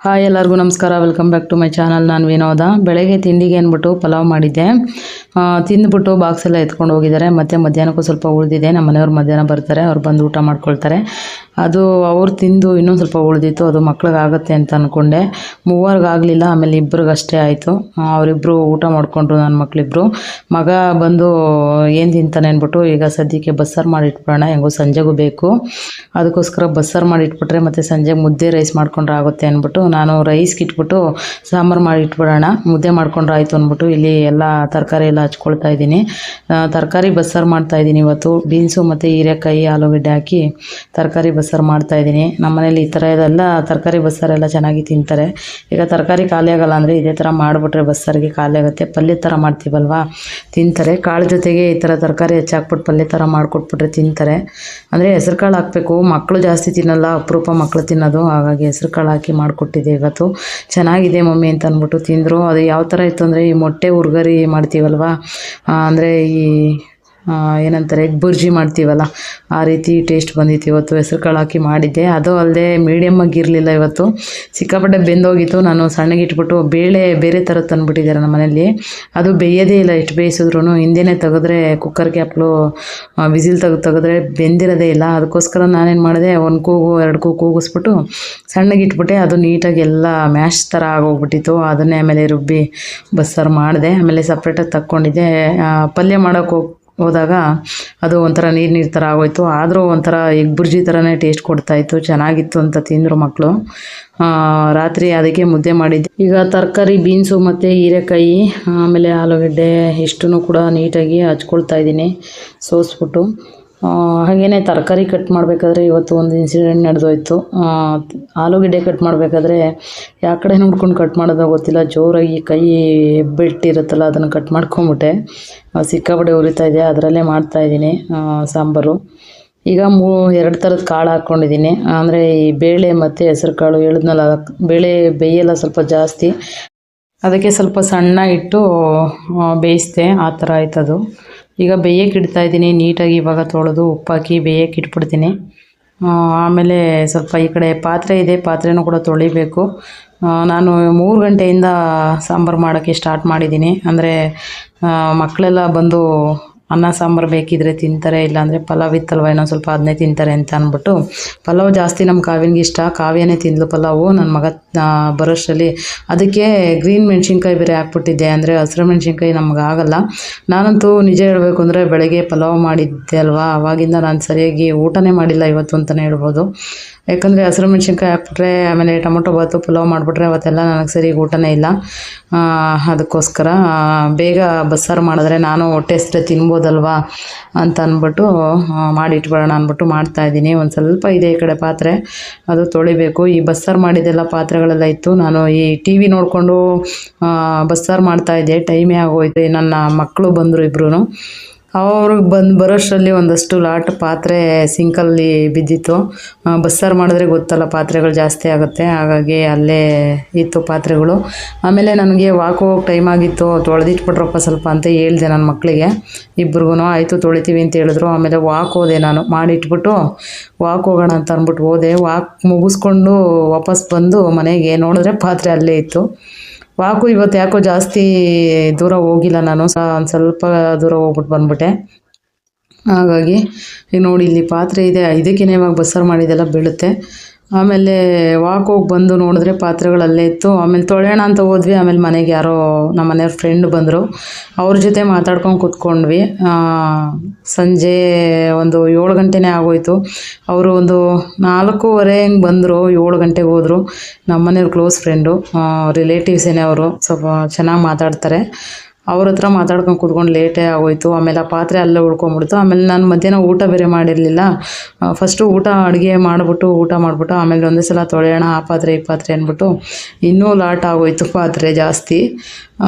Hi ಎಲ್ಲರಿಗೂ ನಮಸ್ಕಾರ. Welcome back to my channel ನಾನು ವಿನೋದ. ಬೆಳಗ್ಗೆ ತಿಂಡಿಗೆ ಅಂದ್ಬಿಟ್ಟು ಪಲಾವ್ ಮಾಡಿದ್ದೆ. ತಿಂದ್ಬಿಟ್ಟು ಬಾಕ್ಸ್ ಎಲ್ಲ ಎತ್ಕೊಂಡು ಹೋಗಿದ್ದಾರೆ. ಮತ್ತೆ ಮಧ್ಯಾಹ್ನಕ್ಕೂ ಸ್ವಲ್ಪ ಉಳಿದಿದೆ. ನಮ್ಮ ಮನೆಯವ್ರು ಮಧ್ಯಾಹ್ನ ಬರ್ತಾರೆ. ಅವ್ರು ಬಂದು ಊಟ ಮಾಡ್ಕೊಳ್ತಾರೆ. ಅದು ಅವ್ರು ತಿಂದು ಇನ್ನೂ ಸ್ವಲ್ಪ ಉಳಿದಿತ್ತು. ಅದು ಮಕ್ಳಿಗಾಗತ್ತೆ ಅಂತ ಅಂದ್ಕೊಂಡೆ ಮೂವರ್ಗಾಗಲಿಲ್ಲ ಆಮೇಲೆ ಇಬ್ರಿಗೆ ಅಷ್ಟೇ ಆಯಿತು. ಅವರಿಬ್ಬರು ಊಟ ಮಾಡಿಕೊಂಡ್ರು ನನ್ನ ಮಕ್ಳಿಬ್ರು. ಮಗ ಬಂದು ಏನು ತಿಂತಾನೆ ಅಂದ್ಬಿಟ್ಟು ಈಗ ಸದ್ಯಕ್ಕೆ ಬಸ್ಸಾರು ಮಾಡಿ ಇಟ್ಬಿಡೋಣ ಹೆಂಗೋ ಸಂಜೆಗೂ ಬೇಕು. ಅದಕ್ಕೋಸ್ಕರ ಬಸ್ಸಾರು ಮಾಡಿ ಇಟ್ಬಿಟ್ರೆ ಮತ್ತು ಸಂಜೆ ಮುದ್ದೆ ರೈಸ್ ಮಾಡಿಕೊಂಡ್ರೆ ಆಗುತ್ತೆ ಅಂದ್ಬಿಟ್ಟು ನಾನು ರೈಸ್ಗೆ ಇಟ್ಬಿಟ್ಟು ಸಾಂಬಾರು ಮಾಡಿ ಇಟ್ಬಿಡೋಣ. ಮುದ್ದೆ ಮಾಡ್ಕೊಂಡ್ರೆ ಆಯಿತು ಅಂದ್ಬಿಟ್ಟು ಇಲ್ಲಿ ಎಲ್ಲ ತರಕಾರಿ ಎಲ್ಲ ಹಚ್ಕೊಳ್ತಾ ಇದ್ದೀನಿ. ತರಕಾರಿ ಬಸ್ಸಾರು ಮಾಡ್ತಾ ಇದ್ದೀನಿ ಇವತ್ತು. ಬೀನ್ಸು ಮತ್ತು ಹೀರೆಕಾಯಿ, ಆಲೂಗಡ್ಡೆ ಹಾಕಿ ತರಕಾರಿ ಬಸ್ಸಾರು ನಮ್ಮ ಮನೇಲಿ ಈ ಥರ ಇದೆಲ್ಲ ತರಕಾರಿ ಬಸ್ಸಾರೆಲ್ಲ ಚೆನ್ನಾಗಿ ತಿಂತಾರೆ. ಈಗ ತರಕಾರಿ ಖಾಲಿ ಆಗಲ್ಲ ಅಂದರೆ ಇದೇ ಥರ ಮಾಡಿಬಿಟ್ರೆ ಬಸ್ಸಾರಿಗೆ ಖಾಲಿ ಆಗುತ್ತೆ. ಪಲ್ಯ ಥರ ಮಾಡ್ತೀವಲ್ವಾ? ತಿಂತಾರೆ. ಕಾಳು ಜೊತೆಗೆ ಈ ಥರ ತರಕಾರಿ ಹೆಚ್ಚಾಕ್ಬಿಟ್ಟು ಪಲ್ಯ ಥರ ಮಾಡಿಕೊಟ್ಬಿಟ್ರೆ ತಿಂತಾರೆ. ಅಂದರೆ ಹೆಸ್ರು ಕಾಳು ಹಾಕಬೇಕು. ಮಕ್ಕಳು ಜಾಸ್ತಿ ತಿನ್ನಲ್ಲ. ಅಪರೂಪ ಮಕ್ಕಳು ತಿನ್ನೋದು. ಹಾಗಾಗಿ ಹೆಸ್ರು ಕಾಳು ಹಾಕಿ ಮಾಡಿಕೊಟ್ಟಿದ್ದೆ ಇವತ್ತು. ಚೆನ್ನಾಗಿದೆ ಮಮ್ಮಿ ಅಂತ ಅಂದ್ಬಿಟ್ಟು ತಿಂದರು. ಅದು ಯಾವ ಥರ ಇತ್ತು ಅಂದರೆ ಈ ಮೊಟ್ಟೆ ಉರ್ಗರಿ ಮಾಡ್ತೀವಲ್ವಾ? ಅಂದರೆ ಈ ಏನಂತಾರೆ ಎಗ್ ಬುರ್ಜಿ ಮಾಡ್ತೀವಲ್ಲ, ಆ ರೀತಿ ಟೇಸ್ಟ್ ಬಂದಿತ್ತು ಇವತ್ತು, ಹೆಸ್ರು ಕಾಳು ಹಾಕಿ ಮಾಡಿದ್ದೆ. ಅದು ಅಲ್ಲದೆ ಮೀಡಿಯಮ್ ಆಗಿರಲಿಲ್ಲ ಇವತ್ತು. ಸಿಕ್ಕಾಪಟ್ಟೆ ಬೆಂದೋಗಿತ್ತು. ನಾನು ಸಣ್ಣಗೆ ಇಟ್ಬಿಟ್ಟು ಬೇಳೆ ಬೇರೆ ಥರ ತಂದುಬಿಟ್ಟಿದ್ದಾರೆ ನಮ್ಮ ಮನೇಲಿ ಅದು ಬೇಯೋದೇ ಇಲ್ಲ, ಎಷ್ಟು ಬೇಯಿಸಿದ್ರು ಹಿಂದೆ ತೆಗೆದ್ರೆ ಕುಕ್ಕರ್ ಕ್ಯಾಪ್ಲು ವಿಸಿಲ್ ತೆಗೆದು ತೆಗೆದ್ರೆ ಬೆಂದಿರೋದೇ ಇಲ್ಲ. ಅದಕ್ಕೋಸ್ಕರ ನಾನೇನು ಮಾಡಿದೆ, ಒಂದು ಕೂಗು, ಎರಡು ಕೂಗು ಕೂಗಿಸ್ಬಿಟ್ಟು ಸಣ್ಣಗೆ ಇಟ್ಬಿಟ್ಟೆ. ಅದು ನೀಟಾಗಿ ಎಲ್ಲ ಮ್ಯಾಶ್ ಥರ ಆಗೋಗ್ಬಿಟ್ಟಿತ್ತು. ಅದನ್ನೇ ಆಮೇಲೆ ರುಬ್ಬಿ ಬಸ್ಸಾರು ಮಾಡಿದೆ. ಆಮೇಲೆ ಸಪ್ರೇಟಾಗಿ ತಕ್ಕೊಂಡಿದ್ದೆ. ಪಲ್ಯ ಮಾಡೋಕೆ ಹೋಗಿ ಹೋದಾಗ ಅದು ಒಂಥರ ನೀರು ನೀರು ಥರ ಆಗೋಯ್ತು. ಆದರೂ ಒಂಥರ ಎಗ್ ಬುರ್ಜಿ ಥರನೇ ಟೇಸ್ಟ್ ಕೊಡ್ತಾಯಿತ್ತು ಚೆನ್ನಾಗಿತ್ತು ಅಂತ ತಿಂದರು ಮಕ್ಕಳು ರಾತ್ರಿ ಅದಕ್ಕೆ ಮುದ್ದೆ ಮಾಡಿದ್ದೆ. ಈಗ ತರಕಾರಿ, ಬೀನ್ಸು ಮತ್ತು ಹೀರೆಕಾಯಿ, ಆಮೇಲೆ ಆಲೂಗಡ್ಡೆ ಇಷ್ಟು ಕೂಡ ನೀಟಾಗಿ ಹಚ್ಕೊಳ್ತಾ ಇದ್ದೀನಿ. ಸೋಸ್ಬಿಟ್ಟು. ಹಾಗೆಯೇ ತರಕಾರಿ ಕಟ್ ಮಾಡಬೇಕಾದ್ರೆ ಇವತ್ತು ಒಂದು ಇನ್ಸಿಡೆಂಟ್ ನಡೆದೋಯ್ತು. ಆಲೂಗಡ್ಡೆ ಕಟ್ ಮಾಡಬೇಕಾದ್ರೆ ಯಾವ ಕಡೆ ನೋಡ್ಕೊಂಡು ಕಟ್ ಮಾಡೋದೋ ಗೊತ್ತಿಲ್ಲ. ಜೋರಾಗಿ ಕೈ ಬಿಟ್ಟಿರುತ್ತಲ್ಲ, ಅದನ್ನು ಕಟ್ ಮಾಡ್ಕೊಂಬಿಟ್ಟೆ ಸಿಕ್ಕಾಪಟ್ಟೆ ಉರಿತಾ ಇದೆ, ಅದರಲ್ಲೇ ಮಾಡ್ತಾಯಿದ್ದೀನಿ ಸಾಂಬಾರು. ಈಗ ಮೂ, ಎರಡು ಥರದ ಕಾಳು ಹಾಕ್ಕೊಂಡಿದ್ದೀನಿ ಅಂದರೆ ಈ ಬೇಳೆ ಮತ್ತು ಹೆಸರು ಕಾಳು ಹೇಳಿದ್ನಲ್ಲ, ಬೇಳೆ ಬೇಯೆಲ್ಲ ಸ್ವಲ್ಪ ಜಾಸ್ತಿ. ಅದಕ್ಕೆ ಸ್ವಲ್ಪ ಸಣ್ಣ ಇಟ್ಟು ಬೇಯಿಸ್ದೆ, ಆ ಥರ ಆಯ್ತದು. ಈಗ ಬೇಯಕ್ಕೆ ಇಡ್ತಾ ಇದ್ದೀನಿ. ನೀಟಾಗಿ ಇವಾಗ ತೊಳೆದು ಉಪ್ಪಾಕಿ ಬೇಯಕ್ಕೆ ಇಟ್ಬಿಡ್ತೀನಿ. ಆಮೇಲೆ ಸ್ವಲ್ಪ ಈ ಕಡೆ ಪಾತ್ರೆ ಇದೆ, ಪಾತ್ರೆನೂ ಕೂಡ ತೊಳಿಬೇಕು. ನಾನು ಮೂರು ಗಂಟೆಯಿಂದ ಸಾಂಬಾರು ಮಾಡೋಕ್ಕೆ ಸ್ಟಾರ್ಟ್ ಮಾಡಿದ್ದೀನಿ. ಅಂದರೆ ಮಕ್ಕಳೆಲ್ಲ ಬಂದು ಅನ್ನ, ಸಾಂಬಾರು ಬೇಕಿದ್ರೆ ತಿಂತಾರೆ, ಇಲ್ಲಾಂದರೆ ಪಲಾವ್ ಇತ್ತಲ್ವ, ಇನ್ನೊಂದು ಸ್ವಲ್ಪ ಅದನ್ನೇ ತಿಂತಾರೆ ಅಂತ ಅಂದ್ಬಿಟ್ಟು, ಪಲಾವ್ ಜಾಸ್ತಿ ನಮ್ಮ ಕಾವ್ಯನಿಗೆ ಇಷ್ಟ, ಕಾವ್ಯನೇ ತಿಂದ್ಲು ಪಲಾವು ನನ್ನ ಮಗ ಬರೋಷ್ಟರಲ್ಲಿ ಅದಕ್ಕೆ ಗ್ರೀನ್ ಮೆಣಸಿನ್ಕಾಯಿ ಬೇರೆ ಹಾಕ್ಬಿಟ್ಟಿದ್ದೆ, ಅಂದರೆ ಹಸಿರು ಮೆಣಸಿನ್ಕಾಯಿ ನಮ್ಗೆ ಆಗಲ್ಲ. ನಾನಂತೂ ನಿಜ ಹೇಳಬೇಕು ಅಂದರೆ ಬೆಳಗ್ಗೆ ಪಲಾವ್ ಮಾಡಿದ್ದೆ ಅಲ್ವಾ? ಅವಾಗಿಂದ ನಾನು ಸರಿಯಾಗಿ ಊಟನೇ ಮಾಡಿಲ್ಲ ಇವತ್ತು ಅಂತಲೇ ಹೇಳ್ಬೋದು. ಯಾಕಂದರೆ ಹಸಿರು ಮೆಣಸಿನ್ಕಾಯಿ ಹಾಕ್ಬಿಟ್ರೆ, ಆಮೇಲೆ ಟೊಮೊಟೊ ಬಾತು ಪಲಾವ್ ಮಾಡಿಬಿಟ್ರೆ ಅವತ್ತೆಲ್ಲ ನನಗೆ ಸರಿಯಾಗಿ ಊಟನೇ ಇಲ್ಲ. ಅದಕ್ಕೋಸ್ಕರ ಬೇಗ ಬಸ್ಸಾರು ಮಾಡಿದ್ರೆ ನಾನು ಹೊಟ್ಟೆ ಹಸ್ರೆ ತಿನ್ಬೋದಲ್ವಾ ಅಂತ ಅಂದ್ಬಿಟ್ಟು ಮಾಡಿಟ್ಬಿಡೋಣ ಅಂದ್ಬಿಟ್ಟು ಮಾಡ್ತಾಯಿದ್ದೀನಿ ಒಂದು ಸ್ವಲ್ಪ ಇದೆ ಈ ಕಡೆ ಪಾತ್ರೆ. ಅದು ತೊಳಿಬೇಕು. ಈ ಬಸ್ಸಾರು ಮಾಡಿದ್ದೆಲ್ಲ ಪಾತ್ರೆಗಳೆಲ್ಲ ಇತ್ತು. ನಾನು ಈ ಟಿ ವಿ ನೋಡಿಕೊಂಡು ಬಸ್ಸಾರು ಮಾಡ್ತಾಯಿದ್ದೆ ಟೈಮೇ ಆಗೋಯ್ತು. ನನ್ನ ಮಕ್ಕಳು ಬಂದರು ಇಬ್ಬರೂ ಅವ್ರಿಗೆ ಬಂದು ಬರೋಷ್ಟರಲ್ಲಿ ಒಂದಷ್ಟು ಲಾಟ್ ಪಾತ್ರೆ ಸಿಂಕಲ್ಲಿ ಬಿದ್ದಿತ್ತು. ಬಸ್ಸಾರು ಮಾಡಿದ್ರೆ ಗೊತ್ತಲ್ಲ, ಪಾತ್ರೆಗಳು ಜಾಸ್ತಿ ಆಗುತ್ತೆ. ಹಾಗಾಗಿ ಅಲ್ಲೇ ಇತ್ತು ಪಾತ್ರೆಗಳು. ಆಮೇಲೆ ನನಗೆ ವಾಕ್ ಹೋಗೋಕೆ ಟೈಮ್ ಆಗಿತ್ತು. ತೊಳೆದಿಟ್ಬಿಟ್ರಪ್ಪ ಸ್ವಲ್ಪ ಅಂತ ಹೇಳಿದೆ ನನ್ನ ಮಕ್ಕಳಿಗೆ ಇಬ್ರಿಗೂ ಆಯಿತು ತೊಳಿತೀವಿ ಅಂತ ಹೇಳಿದ್ರು. ಆಮೇಲೆ ವಾಕ್ ಹೋದೆ ನಾನು. ಮಾಡಿಟ್ಬಿಟ್ಟು ವಾಕ್ ಹೋಗೋಣ ಅಂತ ಅಂದ್ಬಿಟ್ಟು ಹೋದೆ. ವಾಕ್ ಮುಗಿಸ್ಕೊಂಡು ವಾಪಸ್ ಬಂದು ಮನೆಗೆ ನೋಡಿದ್ರೆ ಪಾತ್ರೆ ಅಲ್ಲೇ ಇತ್ತು. ವಾಕು ಇವತ್ತು ಯಾಕೋ ಜಾಸ್ತಿ ದೂರ ಹೋಗಿಲ್ಲ ನಾನು. ಒಂದು ಸ್ವಲ್ಪ ದೂರ ಹೋಗ್ಬಿಟ್ಟು ಬಂದ್ಬಿಟ್ಟೆ. ಹಾಗಾಗಿ ನೋಡಿ ಇಲ್ಲಿ ಪಾತ್ರೆ ಇದೆ. ಇದಕ್ಕೇನೆ ಇವಾಗ ಬಸ್ಸಾರು ಮಾಡಿದೆಲ್ಲ ಬೀಳುತ್ತೆ. ಆಮೇಲೆ ವಾಕ್ ಹೋಗಿ ಬಂದು ನೋಡಿದ್ರೆ ಪಾತ್ರೆಗಳಲ್ಲೇ ಇತ್ತು. ಆಮೇಲೆ ತೊಳೆಯೋಣ ಅಂತ ಹೋದ್ವಿ. ಆಮೇಲೆ ಮನೆಗೆ ಯಾರೋ ನಮ್ಮ ಮನೆಯವ್ರ ಫ್ರೆಂಡ್ ಬಂದರು. ಅವ್ರ ಜೊತೆ ಮಾತಾಡ್ಕೊಂಡು ಕೂತ್ಕೊಂಡ್ವಿ. ಸಂಜೆ ಒಂದು ಏಳು ಗಂಟೆನೇ ಆಗೋಯ್ತು. ಅವರು ಒಂದು ನಾಲ್ಕೂವರೆ ಹಿಂಗೆ ಬಂದರು. ಏಳು ಗಂಟೆಗೆ ಹೋದರು. ನಮ್ಮ ಮನೆಯವ್ರ ಕ್ಲೋಸ್ ಫ್ರೆಂಡು ರಿಲೇಟಿವ್ಸೇನೆ ಅವರು, ಸ್ವಲ್ಪ ಚೆನ್ನಾಗಿ ಮಾತಾಡ್ತಾರೆ. ಅವ್ರ ಹತ್ರ ಮಾತಾಡ್ಕೊಂಡು ಕೂತ್ಕೊಂಡು ಲೇಟೇ ಆಗೋಯ್ತು. ಆಮೇಲೆ ಆ ಪಾತ್ರೆ ಅಲ್ಲೇ ಉಳ್ಕೊಂಬಿಡ್ತು ಆಮೇಲೆ ನಾನು ಮಧ್ಯಾಹ್ನ ಊಟ ಬೇರೆ ಮಾಡಿರಲಿಲ್ಲ. ಫಸ್ಟು ಊಟ ಅಡುಗೆ ಮಾಡಿಬಿಟ್ಟು, ಊಟ ಮಾಡಿಬಿಟ್ಟು, ಆಮೇಲೆ ಒಂದೇ ಸಲ ತೊಳೆಯೋಣ, ಆ ಪಾತ್ರೆ, ಈ ಪಾತ್ರೆ ಅಂದ್ಬಿಟ್ಟು ಇನ್ನೂ ಲಾಟ್ ಆಗೋಯ್ತು ಪಾತ್ರೆ ಜಾಸ್ತಿ.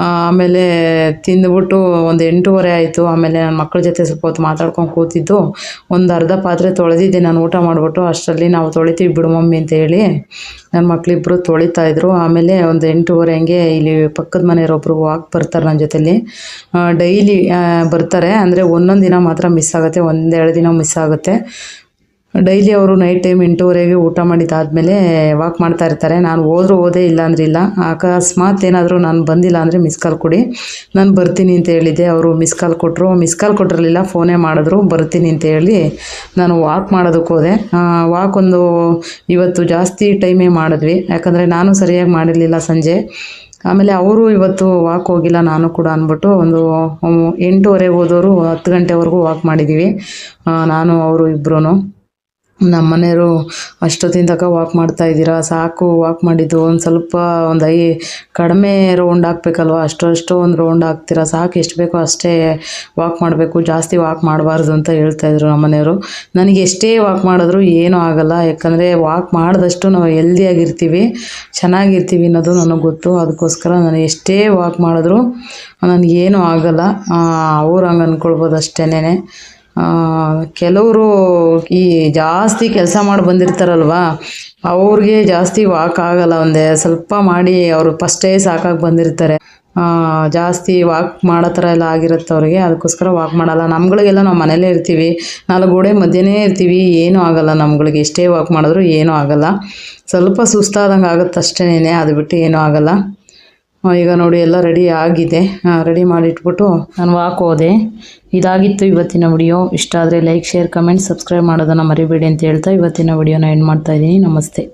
ಆಮೇಲೆ ತಿಂದ್ಬಿಟ್ಟು ಒಂದು ಎಂಟೂವರೆ ಆಯಿತು. ಆಮೇಲೆ ನನ್ನ ಮಕ್ಕಳ ಜೊತೆ ಸ್ವಲ್ಪ ಹೊತ್ತು ಮಾತಾಡ್ಕೊಂಡು ಕೂತಿದ್ದು. ಒಂದು ಅರ್ಧ ಪಾತ್ರೆ ತೊಳೆದಿದ್ದೆ. ನಾನು ಊಟ ಮಾಡಿಬಿಟ್ಟು ಅಷ್ಟರಲ್ಲಿ ನಾವು ತೊಳಿತೀವಿ ಬಿಡು ಮಮ್ಮಿ ಅಂತ ಹೇಳಿ ನನ್ನ ಮಕ್ಕಳಿಬ್ರು ತೊಳಿತಾಯಿದ್ರು ಆಮೇಲೆ ಒಂದು ಎಂಟೂವರೆ ಹಂಗೆ ಇಲ್ಲಿ ಪಕ್ಕದ ಮನೆಯವರೊಬ್ಬರು ವಾಕ್ ಬರ್ತಾರೆ ನನ್ನ ಜೊತೆಲಿ. ಡೈಲಿ ಬರ್ತಾರೆ. ಅಂದರೆ ಒಂದೊಂದು ದಿನ ಮಾತ್ರ ಮಿಸ್ ಆಗುತ್ತೆ. ಒಂದೆರಡು ದಿನ ಮಿಸ್ ಆಗುತ್ತೆ. ಡೈಲಿ ಅವರು ನೈಟ್ ಟೈಮ್ ಎಂಟೂವರೆಗೆ ಊಟ ಮಾಡಿದ್ದಾದಮೇಲೆ ವಾಕ್ ಮಾಡ್ತಾ ಇರ್ತಾರೆ. ನಾನು ಹೋದ್ರೂ ಓದೇ ಇಲ್ಲ ಅಂದ್ರೆ ಇಲ್ಲ. ಅಕಸ್ಮಾತ್ ಏನಾದರೂ ನಾನು ಬಂದಿಲ್ಲ ಅಂದರೆ ಮಿಸ್ ಕಾಲ್ ಕೊಡಿ. ನಾನು ಬರ್ತೀನಿ ಅಂತ ಹೇಳಿದ್ದೆ. ಅವರು ಮಿಸ್ ಕಾಲ್ ಕೊಟ್ಟರು ಮಿಸ್ ಕಾಲ್ ಕೊಟ್ಟಿರಲಿಲ್ಲ. ಫೋನೇ ಮಾಡಿದ್ರು. ಬರ್ತೀನಿ ಅಂತ ಹೇಳಿ ನಾನು ವಾಕ್ ಮಾಡೋದಕ್ಕೆ ಹೋದೆ. ವಾಕ್ ಒಂದು ಇವತ್ತು ಜಾಸ್ತಿ ಟೈಮೇ ಮಾಡಿದ್ವಿ. ಯಾಕಂದರೆ ನಾನು ಸರಿಯಾಗಿ ಮಾಡಿರಲಿಲ್ಲ ಸಂಜೆ. ಆಮೇಲೆ ಅವರು ಇವತ್ತು ವಾಕ್ ಹೋಗಿಲ್ಲ, ನಾನು ಕೂಡ ಅಂದ್ಬಿಟ್ಟು ಒಂದು ಎಂಟೂವರೆಗೆ ಹೋದವರು ಹತ್ತು ಗಂಟೆವರೆಗೂ ವಾಕ್ ಮಾಡಿದ್ದೀವಿ ನಾನು, ಅವರು ಇಬ್ಬರೂ ನಮ್ಮ ಮನೆಯವರು ಅಷ್ಟೊತ್ತಿನ ತನಕ ವಾಕ್ ಮಾಡ್ತಾ ಇದ್ದೀರಾ? ಸಾಕು ವಾಕ್ ಮಾಡಿದ್ದು. ಒಂದು ಸ್ವಲ್ಪ ಒಂದು ಐ, ಕಡಿಮೆ ರೌಂಡ್ ಹಾಕ್ಬೇಕಲ್ವ? ಅಷ್ಟು ಅಷ್ಟು ಒಂದು ರೌಂಡ್ ಹಾಕ್ತೀರಾ? ಸಾಕು, ಎಷ್ಟು ಬೇಕೋ ಅಷ್ಟೇ ವಾಕ್ ಮಾಡಬೇಕು. ಜಾಸ್ತಿ ವಾಕ್ ಮಾಡಬಾರ್ದು ಅಂತ ಹೇಳ್ತಾಯಿದ್ರು ನಮ್ಮ ಮನೆಯವರು ನನಗೆ ಎಷ್ಟೇ ವಾಕ್ ಮಾಡಿದ್ರು ಏನೂ ಆಗಲ್ಲ. ಯಾಕಂದರೆ ವಾಕ್ ಮಾಡಿದಷ್ಟು ನಾವು ಹೆಲ್ದಿಯಾಗಿರ್ತೀವಿ ಚೆನ್ನಾಗಿರ್ತೀವಿ ಅನ್ನೋದು ನನಗೆ ಗೊತ್ತು. ಅದಕ್ಕೋಸ್ಕರ ನಾನು ಎಷ್ಟೇ ವಾಕ್ ಮಾಡಿದ್ರು ನನಗೇನೂ ಆಗಲ್ಲ. ಅವ್ರು ಹಂಗೆ ಅಂದ್ಕೊಳ್ಬೋದು ಅಷ್ಟೇನೆ ಕೆಲವರು ಈ ಜಾಸ್ತಿ ಕೆಲಸ ಮಾಡಿ ಬಂದಿರ್ತಾರಲ್ವಾ, ಅವ್ರಿಗೆ ಜಾಸ್ತಿ ವಾಕ್ ಆಗಲ್ಲ, ಒಂದೇ ಸ್ವಲ್ಪ ಮಾಡಿ ಅವರು ಫಸ್ಟೇ ಸಾಕಾಗಿ ಬಂದಿರ್ತಾರೆ. ಜಾಸ್ತಿ ವಾಕ್ ಮಾಡೋ ಥರ ಎಲ್ಲ ಆಗಿರುತ್ತೆ ಅವ್ರಿಗೆ, ಅದಕ್ಕೋಸ್ಕರ ವಾಕ್ ಮಾಡಲ್ಲ. ನಮ್ಗಳಿಗೆಲ್ಲ ನಾವು ಮನೇಲೇ ಇರ್ತೀವಿ ನಾಲ್ಕು ಗೋಡೆ ಮಧ್ಯೆನೇ ಇರ್ತೀವಿ, ಏನೂ ಆಗಲ್ಲ ನಮ್ಗಳಿಗೆ. ಎಷ್ಟೇ ವಾಕ್ ಮಾಡಿದ್ರು ಏನೂ ಆಗಲ್ಲ. ಸ್ವಲ್ಪ ಸುಸ್ತಾದಂಗೆ ಆಗುತ್ತೆ ಅಷ್ಟೇ ಅದು ಬಿಟ್ಟು ಏನೂ ಆಗಲ್ಲ. ಈಗ ನೋಡಿ ಎಲ್ಲ ರೆಡಿ ಆಗಿದೆ. ರೆಡಿ ಮಾಡಿಟ್ಬಿಟ್ಟು ನಾನು ವಾಕ್ ಹೋದೆ. ಇದಾಗಿತ್ತು ಇವತ್ತಿನ ವಿಡಿಯೋ ಇಷ್ಟ ಆದರೆ ಲೈಕ್ ಶೇರ್ ಕಮೆಂಟ್ ಸಬ್ಸ್ಕ್ರೈಬ್ ಮಾಡೋದನ್ನು ಮರಿಬೇಡಿ ಅಂತ ಹೇಳ್ತಾ ಇವತ್ತಿನ ವಿಡಿಯೋನ ಎಂಡ್ ಮಾಡ್ತಾ ಇದ್ದೀನಿ. ನಮಸ್ತೆ.